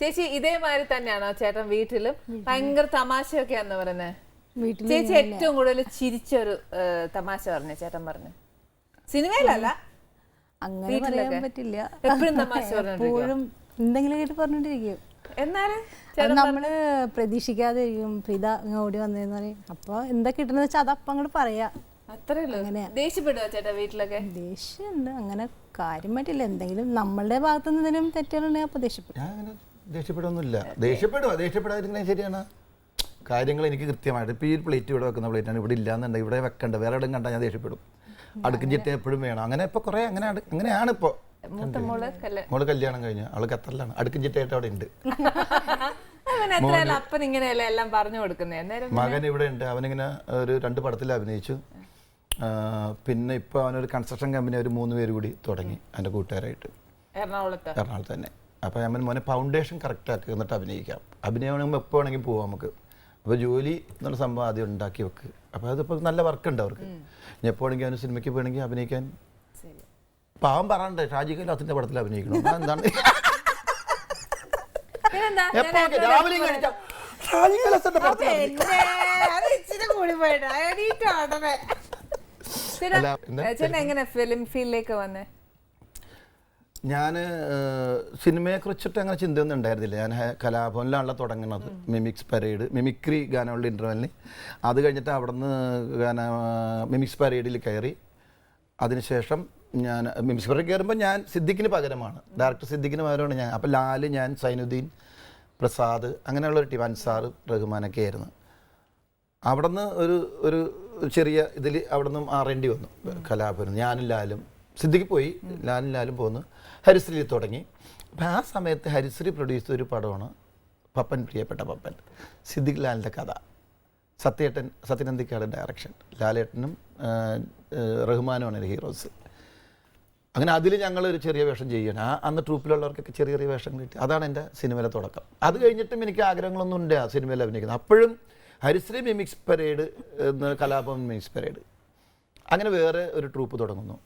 ചേച്ചി ഇതേമാതിരി തന്നെയാണോ ചേട്ടൻ വീട്ടിലും? ഭയങ്കര തമാശയൊക്കെയാന്ന് പറയുന്നത് വീട്ടിൽ ചേച്ചി ഏറ്റവും കൂടുതൽ ചിരിച്ചൊരു തമാശ പറഞ്ഞു ചേട്ടൻ പറഞ്ഞു. സിനിമയിലല്ല? അങ്ങനെ പറയാൻ പറ്റില്ല. എപ്പോഴും തമാശ പറഞ്ഞോണ്ടിരിക്കുവോ? എപ്പോഴും എന്തെങ്കിലും കേട്ട് പറഞ്ഞോണ്ടിരിക്കും. എന്നാലും അത് നമ്മൾ പ്രതീക്ഷിക്കാതെ ഇരിക്കും പ്രീത ഓടി വന്നേന്ന് പറയും. അപ്പൊ എന്താ കിട്ടുന്നത് വെച്ചാൽ അതപ്പം അങ്ങോട്ട് പറയാ. ദേഷ്യമുണ്ട് അങ്ങനെ. കാര്യമായിട്ടില്ല എന്തെങ്കിലും നമ്മളുടെ ഭാഗത്തു നിന്ന് എന്തെങ്കിലും തെറ്റുകളുണ്ടെങ്കിൽ അപ്പൊ ദേഷ്യപ്പെടും. ഞാൻ അങ്ങനെ ദേഷ്യപ്പെടുന്നില്ല ദേഷ്യപ്പെടുക ദേഷ്യപ്പെടാതിരിക്കുന്നത് ശരിയാണ്. കാര്യങ്ങൾ എനിക്ക് കൃത്യമായിട്ട് ഇപ്പോൾ ഈ പ്ലേറ്റ് ഇവിടെ വെക്കുന്ന പ്ലേറ്റാണ് ഇവിടെ ഇല്ലാന്നുണ്ടെങ്കിൽ ഇവിടെ വെക്കണ്ട. വേറെ ഇടം കണ്ടാൽ ഞാൻ ദേഷ്യപ്പെടും. അടുക്കും ചിട്ട എപ്പോഴും വേണം. അങ്ങനെ ഇപ്പോൾ കുറേ അങ്ങനെ അങ്ങനെയാണ് ഇപ്പോൾ മോൾ കല്യാണം കഴിഞ്ഞു. അവൾ ഖത്തറിലാണ്. അടുക്കും ചിട്ടയായിട്ട് അവിടെ ഉണ്ട്. അപ്പൻ ഇങ്ങനെയല്ല എല്ലാം പറഞ്ഞു കൊടുക്കുന്നത് മകൻ ഇവിടെ ഉണ്ട്. അവനിങ്ങനെ ഒരു രണ്ട് പടത്തിൽ അഭിനയിച്ചു. പിന്നെ ഇപ്പോൾ അവനൊരു കൺസ്ട്രക്ഷൻ കമ്പനി ഒരു മൂന്ന് പേര് കൂടി തുടങ്ങി. അവന്റെ കൂട്ടുകാരായിട്ട്. എറണാകുളത്ത്. എറണാകുളത്ത് തന്നെ. അപ്പോൾ ഞാൻ മോനെ ഫൗണ്ടേഷൻ കറക്റ്റ് ആക്കുക എന്നിട്ട് അഭിനയിക്കാം. അഭിനയമാണെങ്കിൽ എപ്പോൾ വേണമെങ്കിൽ പോവാം നമുക്ക്. അപ്പോൾ ജോലി എന്നുള്ള സംഭവം ആദ്യം ഉണ്ടാക്കി വെക്ക്. അപ്പോൾ അതിപ്പോൾ നല്ല വർക്കുണ്ട് അവർക്ക്. ഞാൻ എപ്പോൾ വേണമെങ്കിൽ അവന് സിനിമയ്ക്ക് വേണമെങ്കിൽ അഭിനയിക്കാൻ. പാവം പറയണ്ടേ ഷാജി കൈലാസിന്റെ പടത്തിൽ അഭിനയിക്കണം എന്താണ് കഴിച്ചാൽ ഷാജി കൈലാസിന്റെ പടത്തിൽ എങ്ങനെ ഫിലിം ഫീൽഡിലേക്ക് വന്നേ? ഞാൻ സിനിമയെക്കുറിച്ചിട്ട് അങ്ങനെ ചിന്തയൊന്നും ഉണ്ടായിരുന്നില്ല. ഞാൻ കലാഭവനിലാണല്ലോ തുടങ്ങുന്നത് മിമിക്സ് പരേഡ് മിമിക്രി ഗാനമുള്ള ഇന്റർവെല്ലിന് അത് കഴിഞ്ഞിട്ട് അവിടുന്ന് ഗാന മിമിക്സ് പരേഡിൽ കയറി. അതിനുശേഷം ഞാൻ മിമിക്സ് പരേഡ് കയറുമ്പോൾ ഞാൻ സിദ്ദിഖിന് പകരമാണ്. ഡയറക്ടർ സിദ്ദിഖിന് പകരമാണ് ഞാൻ. അപ്പോൾ ലാൽ ഞാൻ സൈനുദ്ദീൻ പ്രസാദ് അങ്ങനെയുള്ളൊരു ടീം അൻസാർ റഹ്മാനൊക്കെ ആയിരുന്നു. അവിടുന്ന് ഒരു ഒരു ചെറിയ ഇതിൽ അവിടെ നിന്നും ആറേണ്ടി വന്നു കലാഭവൻ ഞാനും ലാലും. സിദ്ദിഖ് പോയി. ലാലും ലാലും പോന്നു. ഹരിശ്രീ തുടങ്ങി. അപ്പം ആ സമയത്ത് ഹരിശ്രീ പ്രൊഡ്യൂസ് ചെയ്ത ഒരു പടമാണ് പപ്പൻ പ്രിയപ്പെട്ട പപ്പൻ. സിദ്ദിഖ് ലാലിന്റെ കഥ. സത്യേട്ടൻ സത്യനന്ദിക്കാട് ഡയറക്ഷൻ ലാലേട്ടനും റഹ്മാനുമാണ് ഒരു ഹീറോസ് അങ്ങനെ അതിൽ ഞങ്ങൾ ഒരു ചെറിയ വേഷം ചെയ്യണം ആ അന്ന് ട്രൂപ്പിലുള്ളവർക്കൊക്കെ ചെറിയ ചെറിയ വേഷം കിട്ടി. അതാണ് എന്റെ സിനിമയിലെ തുടക്കം. അത് കഴിഞ്ഞിട്ടും എനിക്ക് ആഗ്രഹങ്ങളൊന്നും ഉണ്ട് ആ സിനിമയിൽ അഭിനയിക്കുന്നത്. അപ്പോഴും ഹരിശ്രീ മിമിക്സ് പരേഡ് കലാപം മിമിക്സ് പരേഡ് അങ്ങനെ വേറെ ഒരു ട്രൂപ്പ് തുടങ്ങുന്നു.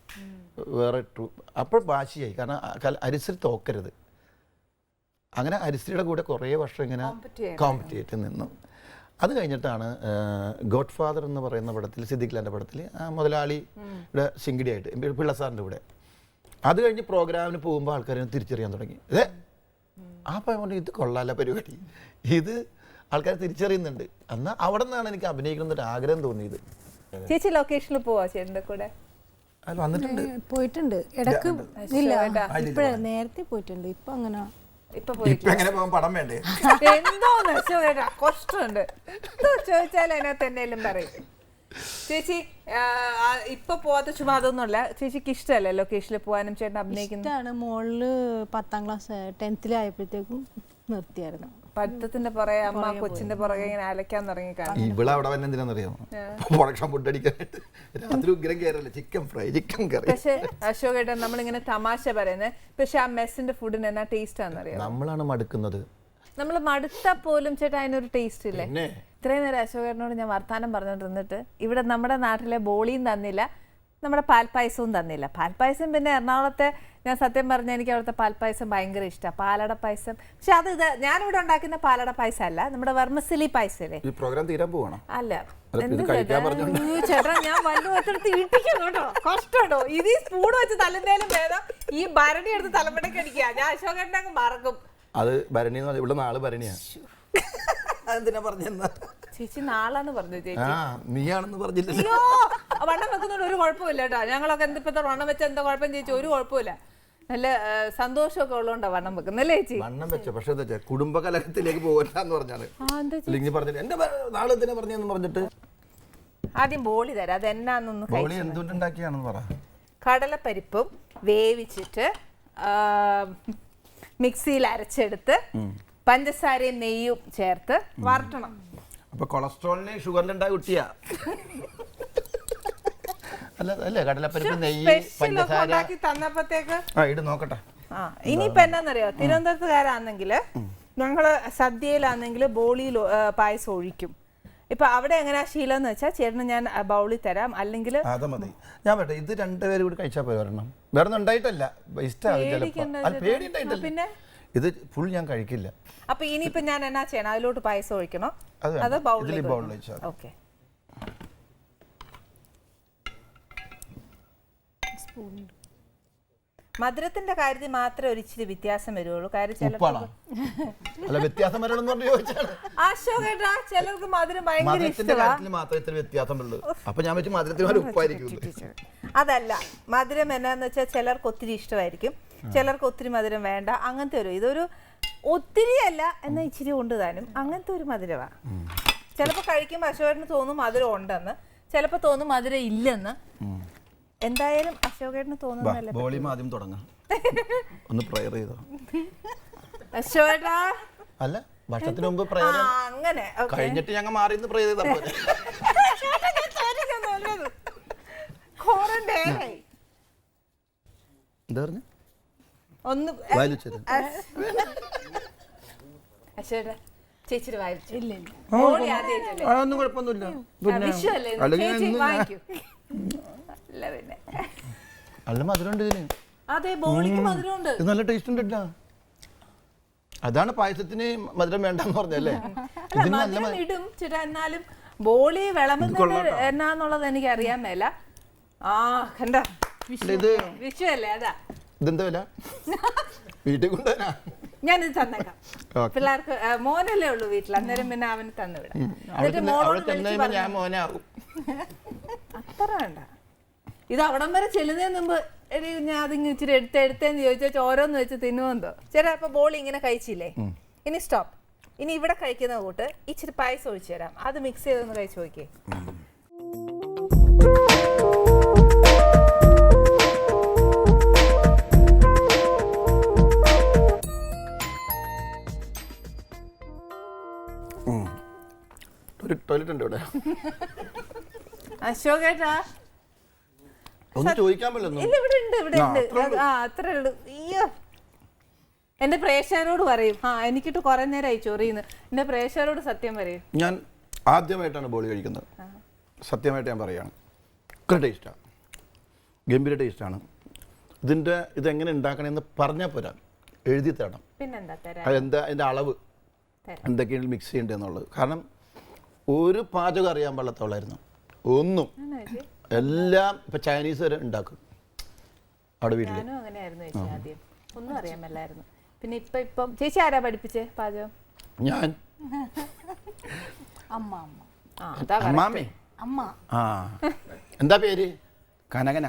വേറെ ട്രൂ അപ്പോൾ വാശിയായി. കാരണം അരിശ്രീ തോക്കരുത്. അങ്ങനെ അരിശ്രീയുടെ കൂടെ കുറേ വർഷം ഇങ്ങനെ കോമ്പറ്റേറ്റ് നിന്നു. അത് കഴിഞ്ഞിട്ടാണ് ഗോഡ് ഫാദർ എന്ന് പറയുന്ന പടത്തിൽ സിദ്ദിഖ്ലാന്റെ പടത്തിൽ ആ മുതലാളിയുടെ ശിങ്കിടിയായിട്ട് പിള്ള സാറിന്റെ കൂടെ. അത് കഴിഞ്ഞ് പ്രോഗ്രാമിന് പോകുമ്പോൾ ആൾക്കാരെ തിരിച്ചറിയാൻ തുടങ്ങി. അതെ ആ പറഞ്ഞു ഇത് കൊള്ളാല പരിപാടി. ഇത് ആൾക്കാരെ തിരിച്ചറിയുന്നുണ്ട്. എന്നാൽ അവിടെ നിന്നാണ് എനിക്ക് അഭിനയിക്കണം എന്നൊരു ആഗ്രഹം തോന്നിയത്. ചേച്ചി ലൊക്കേഷനിൽ പോവാ ചേട്ടന്റെ കൂടെ? വന്നിട്ടുണ്ട്. പോയിട്ടുണ്ട്. ഇടയ്ക്ക് ഇല്ല ഇപ്പഴേ. നേരത്തെ പോയിട്ടുണ്ട്. ഇപ്പൊ അങ്ങനെ ഇപ്പൊ എങ്ങനെ പടം വേണ്ടേ? എന്തോന്ന്? ചേട്ടാ കഷ്ടമുണ്ട്. എന്തോ ചോദിച്ചാലും അതിനകത്ത് എന്തെങ്കിലും പറയും. ചേച്ചി ഇപ്പൊ പോവാത്ത ചുമ്മാ അതൊന്നുമല്ല. ചേച്ചിക്ക് ഇഷ്ടമല്ല ലൊക്കേഷനിൽ പോവാനും? ചേട്ടൻ അഭിനയിക്കുന്നത് മോളിൽ പത്താം ക്ലാസ് ടെൻത്തിലായപ്പോഴത്തേക്കും നിർത്തിയായിരുന്നു. പഠിത്തത്തിന്റെ പുറകെ അമ്മ കൊച്ചിന്റെ പുറകെ ഇങ്ങനെ അലക്കാൻ തുടങ്ങി കാണും. ഇവിടെ അവിടെ വന്നെ എന്തിനാണെന്നറിയാമോ പ്രൊഡക്ഷൻ ഫുഡ് അടിക്കാനായിട്ട്. രാത്രി ഉഗ്രം കയറല്ലേ? ചിക്കൻ ഫ്രൈ ചിക്കൻ കറി പക്ഷെ അശോകേട്ടൻ നമ്മളിങ്ങനെ തമാശ പറയുന്നത് പക്ഷെ ആ മെസ്സിന്റെ ഫുഡിന് എന്നാ ടേസ്റ്റ് ആണെന്നറിയാം? നമ്മളാണ് മടുക്കുന്നത്. നമ്മൾ മടുത്താ പോലും ചേട്ടാ അതിനൊരു ടേസ്റ്റ് ഇല്ലേ? ഇത്രയും നേരം അശോകേട്ടനോട് ഞാൻ വർത്താനം പറഞ്ഞോണ്ടിരുന്നിട്ട് ഇവിടെ നമ്മുടെ നാട്ടിലെ ബോളിയും തന്നില്ല. നമ്മുടെ പാൽപ്പായസവും തന്നില്ല. പാൽപ്പായസം പിന്നെ എറണാകുളത്തെ ഞാൻ സത്യം പറഞ്ഞാൽ എനിക്ക് അവിടുത്തെ പാൽപ്പായസം ഭയങ്കര ഇഷ്ടമാണ് പാലട പായസം പക്ഷെ അത് ഇത് ഞാനിവിടെ ഉണ്ടാക്കുന്ന പാലട പായസം അല്ല നമ്മുടെ വർമ്മസിലി പായസല്ലേ? ഈ പ്രോഗ്രാം തീരാൻ പോവാണ്? അല്ല. ചേട്ടാ? ഞാൻ വല്ലതും ഇട്ടിക്കും കേട്ടോ. കഷ്ടട്ടോ. ഇത് ഈ സ്പൂൺ വെച്ച് തല്ലുന്നതിലും ഭേദം. ഈ ഭരണി എടുത്ത് തലമുടക്ക് അടിക്കുക ഞാൻ അശോകേട്ടനെ അങ്ങ് മറക്കും. അത് ഭരണി ഇവിടെ നാൾ ഭരണിയാ. എന്തിനാ പറഞ്ഞെന്നാ? ചേച്ചി നാളാന്ന് പറഞ്ഞു ചേച്ചി. ആ നീയാണെന്ന് പറഞ്ഞില്ലല്ലോ അയ്യോ വണ്ണം വെക്കുന്നതുകൊണ്ട് ഒരു കുഴപ്പമില്ല കേട്ടോ. ഞങ്ങളൊക്കെ എന്തിപ്പത്തെ വണ്ണം വെച്ച എന്താ കുഴപ്പം ചേച്ചി? ഒരു കുഴപ്പമില്ല. നല്ല ആ, സന്തോഷമൊക്കെ ഉള്ളതുകൊണ്ടാണ് വണ്ണം വെക്കുന്നല്ലേ ചേച്ചി? വണ്ണം വെച്ചോ. പക്ഷെ എന്താ വെച്ചാൽ കുടുംബ കലഹത്തിലേക്ക് പോകണ്ടെന്ന് പറഞ്ഞാണ്. ആ, എന്താ ചേച്ചി? അല്ലെങ്കിൽ പറഞ്ഞിട്ട് എന്റെ നാളെ എന്തിനാ പറഞ്ഞെന്ന് പറഞ്ഞിട്ട്? ആദ്യം ബോളി തരാം. അത് എന്നാന്നൊന്ന് ബോളി കഴിച്ചു എന്തുകൊണ്ടുണ്ടാക്കിയാണെന്ന് പറ. കടലപ്പരിപ്പും വേവിച്ചിട്ട് ആ, മിക്സിയിൽ അരച്ചെടുത്ത് പഞ്ചസാരയും നെയ്യും ചേർത്ത് വരട്ടണം അപ്പൊ കൊളസ്ട്രോളിന് ഷുഗറിലുണ്ടായ കുട്ടിയാ. അല്ല അല്ലേ കടലപ്പരിപ്പ് നെയ്യ് പഞ്ചസാര. ഉണ്ടാക്കി തന്നപ്പോഴത്തേക്ക് ആ ഇട് നോക്കട്ടെ. ആ ഇനിയിപ്പോ എന്നാന്നറിയോ തിരുവനന്തപുരത്തുകാരാണെങ്കിൽ ഞങ്ങൾ സദ്യയിലാണെങ്കിൽ ബോളിയിൽ പായസം ഒഴിക്കും. ഇപ്പൊ അവിടെ എങ്ങനെയാ ശീലം എന്ന് വെച്ചാൽ ചേട്ടന് ഞാൻ ബൗളി തരാം. അല്ലെങ്കിൽ അത് മതി. ഞാൻ പറയട്ടെ ഇത് രണ്ടുപേരും കൂടി കഴിച്ചാൽ പോയി വരണം വേറെ ഒന്നും ഉണ്ടായിട്ടല്ല. ഇഷ്ടമാണ് പേടി. പിന്നെ? ഇത് ഫുൾ ഞാൻ കഴിക്കില്ല. അപ്പൊ ഇനിയിപ്പോ ഞാൻ എന്നാ ചെയ്യണം? അതിലോട്ട് പായസം ഒഴിക്കണോ? അത് ബൗളിൽ വെച്ചാൽ മതി. ഓക്കെ മധുരത്തിന്റെ കാര്യത്തിൽ മാത്രമേ ഒരു ഇച്ചിരി വ്യത്യാസം വരുള്ളൂ. കാര്യം ചിലപ്പോൾ അല്ല വ്യത്യാസം വരണമെന്ന് പറഞ്ഞു ചോദിച്ചാണ്. അശോകേട്ടാ ചിലർക്ക് മധുരം ഭയങ്കര ഇഷ്ടമാണ് ഇഷ്ടമാ കാര്യത്തിൽ മാത്രമേ ഇത്ര വ്യത്യാസമുള്ളൂ അപ്പൊ ഞാൻ വെച്ച് മധുരത്തിന് ഉപ്പായിരിക്കും അതല്ല മധുരം എന്നാന്ന് വെച്ചാൽ ചിലർക്ക് ഒത്തിരി ഇഷ്ടമായിരിക്കും. ചിലർക്ക് ഒത്തിരി മധുരം വേണ്ട. അങ്ങനത്തെ ഒരു ഇതൊരു ഒത്തിരി അല്ല എന്നാൽ ഇച്ചിരി കൊണ്ട് താനും. അങ്ങനത്തെ ഒരു മധുരമാണ് ചിലപ്പോൾ കഴിക്കും അശോകന് തോന്നും മധുരം ഉണ്ടെന്ന്. ചിലപ്പോൾ തോന്നും മധുരം ഇല്ലെന്ന്. എന്തായാലും അശോകേട്ടന് തോന്നുന്നു വോളിയം ആദ്യം തുടങ്ങാം. ഒന്ന് പ്രയർ ചെയ്തോ? അശോകേട്ടാ? അല്ല ഭക്ഷണത്തിന് മുമ്പ് പ്രയർ അങ്ങനെ. കഴിഞ്ഞിട്ട് ഞങ്ങൾ മാറി പ്രയർ ചെയ്താൽ പോലെ. എന്താ പറഞ്ഞു? ഒന്ന് വായിലിച്ചത് ചേച്ചി വായിച്ചു ഇല്ല ഇല്ല. മോളി ആദ്യമായിട്ടല്ലേ അതൊന്നും കുഴപ്പമൊന്നുമില്ല. ആ, വിഷു അല്ലേ? ഇന്ന്? അല്ലെങ്കിൽ ചേച്ചി ഇന്ന് ഞാൻ- വാങ്ങിക്കൂ അല്ല പിന്നെ. നല്ല മധുരം ഉണ്ട് ഇതിന്. അതെ ബോളിക്ക് മധുരമുണ്ട്. ഇത് നല്ല ടേസ്റ്റ് ഉണ്ട് കേട്ടോ അതാണ് പായസത്തിന് മധുരം വേണ്ടെന്ന് പറഞ്ഞല്ലേ അല്ല ഇതിന് നല്ല മധുരം മധുരം ഇടും. ചേട്ടാ എന്നാലും ബോളി വിളമ്പുന്നത്. എന്നാന്നുള്ളത് എനിക്ക് അറിയാൻ മേല. ആ കണ്ട? ഇത് വിഷു അല്ലേ അതാ. ഇതെന്താ വില? വീട്ടിൽ കൊണ്ടുവരാ ഞാനിത് തന്നേക്കാം. ഓക്കേ. പിള്ളേർക്ക് ആ, മോനല്ലേ ഉള്ളൂ വീട്ടിൽ. അന്നേരം പിന്നെ അവന് തന്നുവിടാം അവിടെ എന്നിട്ട് ചെന്ന് അവിടെ മോളോട് വിളിച്ച് കഴിയുമ്പോൾ ഞാൻ പറഞ്ഞു. മോനാകും അത്ര വേണ്ട. ഇത് അവിടം വരെ ചെല്ലുന്നതിന് മുമ്പ് എടി ഞാൻ അതിങ്ങ് ഇച്ചിരി എടുത്ത് എടുത്തേന്ന് ചോദിച്ചാൽ ഓരോന്ന് വെച്ച് തിന്നുമെന്തോ ചേട്ടാ അപ്പൊ ബോൾ ഇങ്ങനെ കഴിച്ചില്ലേ? ഇനി സ്റ്റോപ്പ്. ഇനി ഇവിടെ കഴിക്കുന്ന കൂട്ട് ഇച്ചിരി പായസം ഒഴിച്ചു തരാം. അത് മിക്സ് ചെയ്തൊന്ന് കഴിച്ച് നോക്കിയേ. ഉണ്ട് ഇവിടെ. അശോകേട്ടാ. ഒന്ന് ചോദിക്കാൻ പറ്റുന്നു ഇല്ല ഇവിടെ ഉണ്ട് ഇവിടെ ഉണ്ട്. ഉള്ളൂ. ആ അത്രേ ഉള്ളൂ. അയ്യോ. എന്റെ പ്രേക്ഷകരോട് പറയും. ആ എനിക്കിട്ട് കുറെ നേരമായി ചൊറിയുന്നു. എന്റെ പ്രേക്ഷകരോട് സത്യം പറയും. ഞാൻ ആദ്യമായിട്ടാണ് ബോളി കഴിക്കുന്നത്. സത്യമായിട്ട് ഞാൻ പറയുകയാണ് ഒക്കെ ടേസ്റ്റാണ് ഗംഭീര ടേസ്റ്റാണ്. ഇതിന്റെ ഇതെങ്ങനെ ഉണ്ടാക്കണമെന്ന് പറഞ്ഞാൽ പോരാ. എഴുതി തരണം. പിന്നെന്താ തരാം? അതെന്താ? അതിന്റെ അളവ്. എന്തൊക്കെയാണ് മിക്സ് ചെയ്യേണ്ടതെന്നുള്ളത് കാരണം ഒരു പാചകം അറിയാൻ പാടില്ലാത്തവളായിരുന്നു. ഒന്നും. എല്ലാം ഇപ്പം ചൈനീസ് വരെ ഉണ്ടാക്കും. അവിടെ വീട്ടിൽ ഞാനും അങ്ങനെയായിരുന്നു ചേച്ചി ആദ്യം. ഒന്നും അറിയാൻ മേലായിരുന്നു. പിന്നെ ഇപ്പൊ ഇപ്പം ചേച്ചി ആരാ പഠിപ്പിച്ചേ പാചകം? ഞാൻ. അമ്മ അമ്മ. ആ അതാ അമ്മാമേ. അമ്മ. ആ. എന്താ പേര്? കനകന.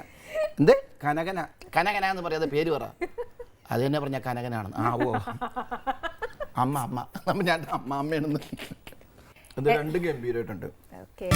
എന്ത്? കനകന. കനകന എന്ന് പറയാതെ പേര് പറ. അത് തന്നെ പറഞ്ഞ കനകനാണ് ആ ഓ. അമ്മ അമ്മ. ഞാൻ അമ്മ അമ്മയാണെന്ന് ഇത് രണ്ട് ഗംഭീരമായിട്ടുണ്ട് ഓക്കെ.